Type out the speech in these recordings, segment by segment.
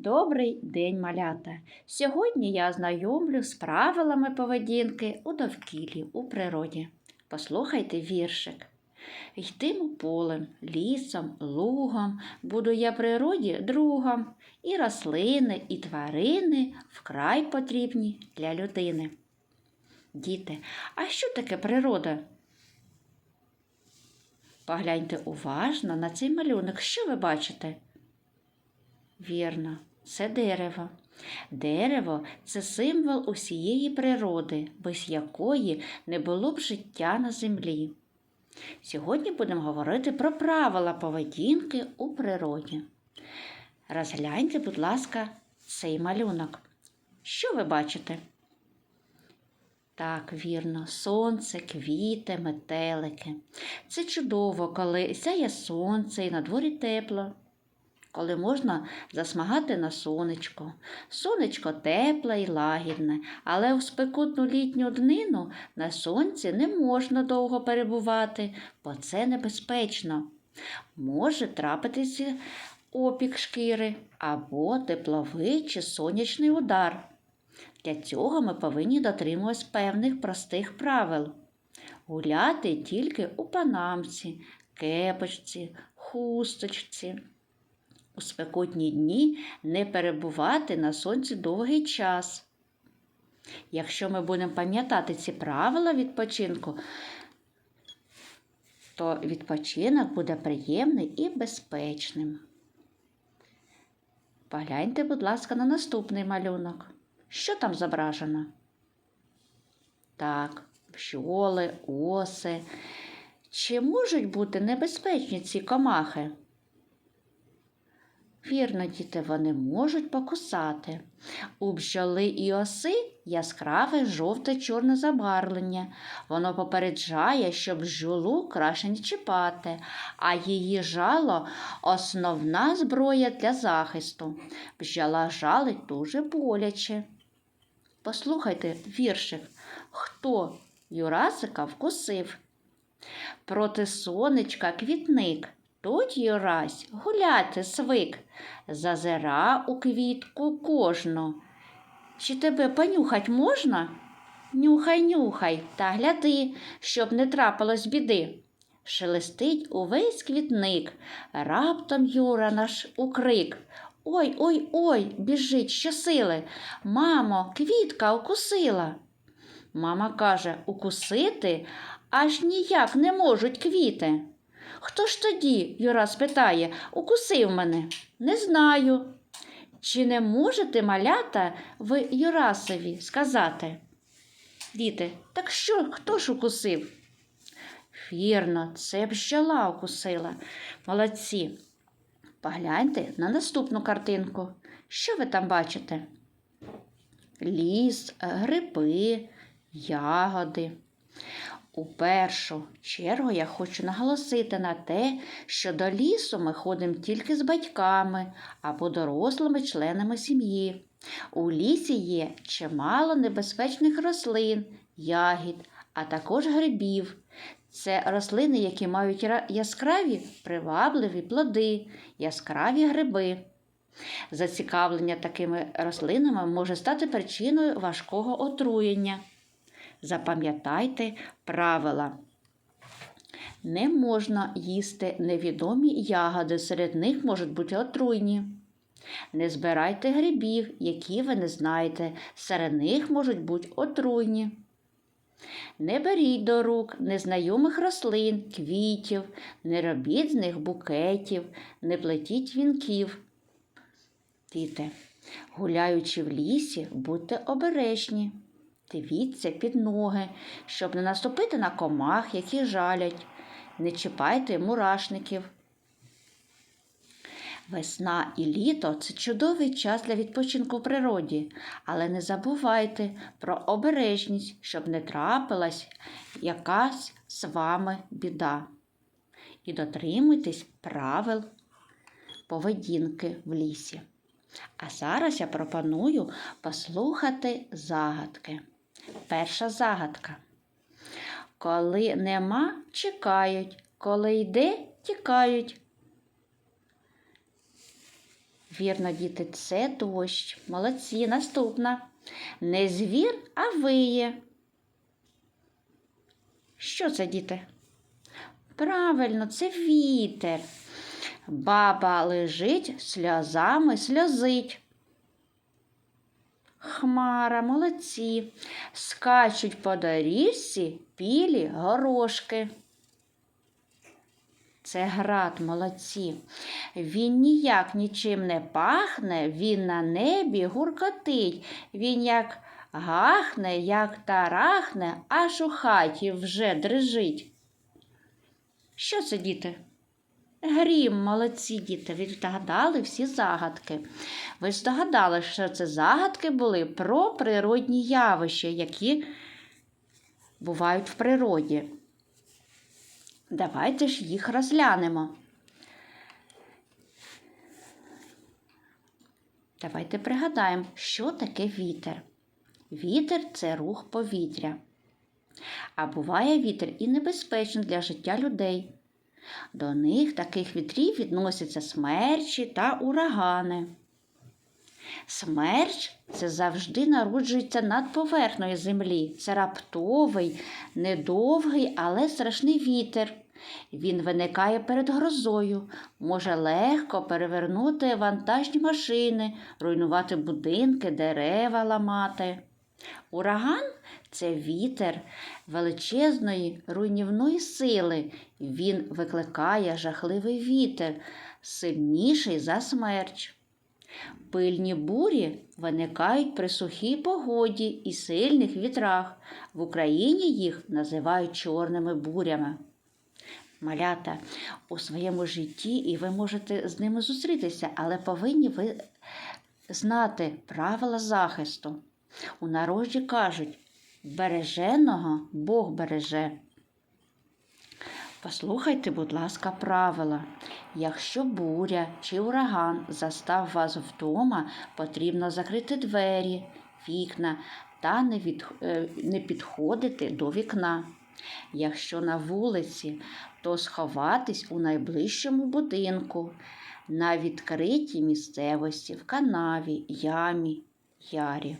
Добрий день, малята! Сьогодні я ознайомлю з правилами поведінки у довкіллі, у природі. Послухайте віршик. Йтиму полем, лісом, лугом, буду я природі другом, і рослини, і тварини вкрай потрібні для людини. Діти, а що таке природа? Погляньте уважно на цей малюнок. Що ви бачите? Вірно, це дерево. Дерево це символ усієї природи, без якої не було б життя на землі. Сьогодні будемо говорити про правила поведінки у природі. Розгляньте, будь ласка, цей малюнок. Що ви бачите? Так, вірно, сонце, квіти, метелики. Це чудово, коли сяє сонце і на дворі тепло коли можна засмагати на сонечко. Сонечко тепле і лагідне, але у спекутну літню днину на сонці не можна довго перебувати, бо це небезпечно. Може трапитися опік шкіри або тепловий чи сонячний удар. Для цього ми повинні дотримуватись певних простих правил. Гуляти тільки у панамці, кепочці, хусточці у спекотні дні не перебувати на сонці довгий час. Якщо ми будемо пам'ятати ці правила відпочинку, то відпочинок буде приємний і безпечним. Погляньте, будь ласка, на наступний малюнок. Що там зображено? Так, пчоли, оси. Чи можуть бути небезпечні ці комахи? Вірно, діти, вони можуть покусати. У бджоли і оси яскраве жовте-чорне забарвлення. Воно попереджає, що бджолу краще не чіпати, а її жало основна зброя для захисту. Бджола жалить дуже боляче. Послухайте віршик, хто Юрасика вкусив. Проти сонечка квітник. Тут Юрась гуляти свик, зазира у квітку кожну. Чи тебе понюхать можна? Нюхай, нюхай та гляди, щоб не трапилось біди. Шелестить увесь квітник, раптом Юра наш укрик. Ой ой ой, біжить щосили. Мамо, квітка укусила. Мама каже Укусити аж ніяк не можуть квіти. Хто ж тоді, Юра спитає, укусив мене? Не знаю. Чи не можете малята ви Юрасові сказати? Діти, так що, хто ж укусив? Вірно, це бджола укусила. Молодці. Погляньте на наступну картинку. Що ви там бачите? Ліс, гриби, ягоди. У першу чергу я хочу наголосити на те, що до лісу ми ходимо тільки з батьками або дорослими членами сім'ї. У лісі є чимало небезпечних рослин, ягід, а також грибів. Це рослини, які мають яскраві привабливі плоди, яскраві гриби. Зацікавлення такими рослинами може стати причиною важкого отруєння. Запам'ятайте правила. Не можна їсти невідомі ягоди, серед них можуть бути отруйні. Не збирайте грибів, які ви не знаєте, серед них можуть бути отруйні. Не беріть до рук незнайомих рослин, квітів, не робіть з них букетів, не плетіть вінків. Діти, гуляючи в лісі, будьте обережні. Дивіться під ноги, щоб не наступити на комах, які жалять. Не чіпайте мурашників. Весна і літо це чудовий час для відпочинку в природі, але не забувайте про обережність, щоб не трапилась якась з вами біда. І дотримуйтесь правил поведінки в лісі. А зараз я пропоную послухати загадки. Перша загадка. Коли нема, чекають, коли йде, тікають. Вірно, діти, це дощ. Молодці. Наступна. Не звір, а виє. Що це, діти? Правильно, це вітер. Баба лежить, сльозами сльозить. Хмара, молодці, скачуть по доріжці пілі горошки. Це град, молодці. Він ніяк нічим не пахне, він на небі гуркотить. Він як гахне, як тарахне, аж у хаті вже дрижить. Що це, діти? Грім, молодці діти, ви відгадали всі загадки. Ви здогадали, що це загадки були про природні явища, які бувають в природі. Давайте ж їх розглянемо. Давайте пригадаємо, що таке вітер. Вітер це рух повітря. А буває вітер і небезпечний для життя людей. До них таких вітрів відносяться смерчі та урагани. Смерч це завжди народжується над поверхнею землі. Це раптовий, недовгий, але страшний вітер. Він виникає перед грозою, може легко перевернути вантажні машини, руйнувати будинки, дерева ламати. Ураган це вітер величезної руйнівної сили. Він викликає жахливий вітер, сильніший за смерч. Пильні бурі виникають при сухій погоді і сильних вітрах. В Україні їх називають чорними бурями. Малята у своєму житті, і ви можете з ними зустрітися, але повинні ви знати правила захисту. У народі кажуть, береженого Бог береже. Послухайте, будь ласка, правила. Якщо буря чи ураган застав вас вдома, потрібно закрити двері, вікна та не, від, е, не підходити до вікна. Якщо на вулиці, то сховатись у найближчому будинку, на відкритій місцевості, в канаві, ямі, ярі.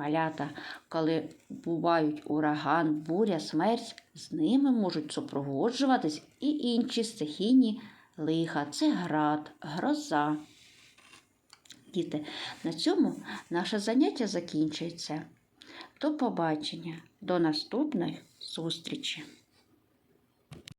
Малята, коли бувають ураган, буря, смерть, з ними можуть супроводжуватись і інші стихійні лиха. Це град, гроза. Діти, на цьому наше заняття закінчується. До побачення, до наступних зустрічі!